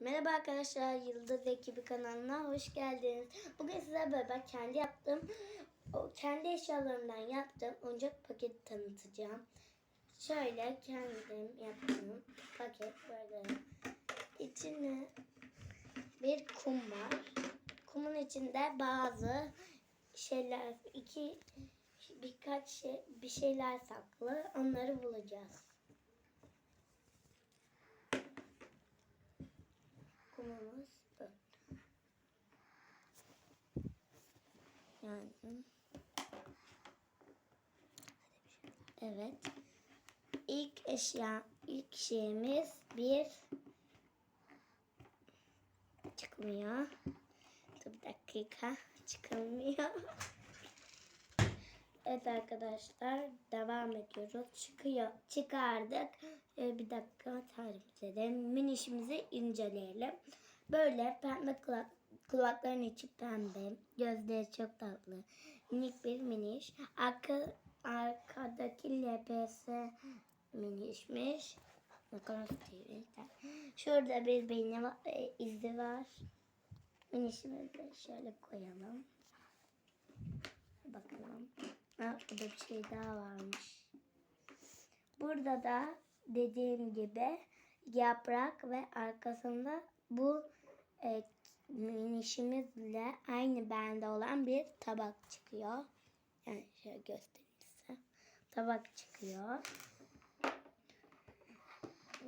Merhaba arkadaşlar, Yıldız Ekibi kanalına hoş geldiniz. Bugün size beraber kendi yaptığım, o kendi eşyalarımdan yaptığım oyuncak paketi tanıtacağım. Şöyle kendim yaptığım paket böyle. İçine bir kum var. Kumun içinde bazı şeyler, iki birkaç şey, bir şeyler saklı. Onları bulacağız. Kumumuz bu. Yani. Evet. İlk eşya, ilk şeyimiz bir çıkmıyor. Dur bir dakika. Çıkılmıyor. Evet arkadaşlar devam ediyoruz. Çıkıyor. Çıkardık. Ee, bir dakika tarif edelim. Minişimizi inceleyelim. Böyle pembe kulak, kulakların içi pembe. Gözleri çok tatlı. Minik bir miniş. Arka, arkadaki LPS minişmiş. Şurada bir beyni var, e, izi var. Minişimizi de şöyle koyalım. Bakalım. Ha, burada bir şey daha varmış. Burada da dediğim gibi yaprak ve arkasında bu e, minişimizle aynı bende olan bir tabak çıkıyor. Yani şöyle göstereyim size. Tabak çıkıyor.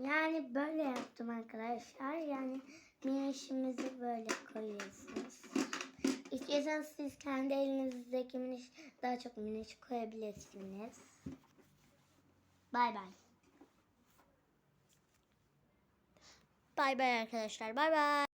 Yani böyle yaptım arkadaşlar. Yani minişimizi böyle koyuyorsunuz. İstiyorsanız siz kendi elinizdeki miniş daha çok miniş koyabilirsiniz. Bay bay. Bay bay arkadaşlar. Bay bay.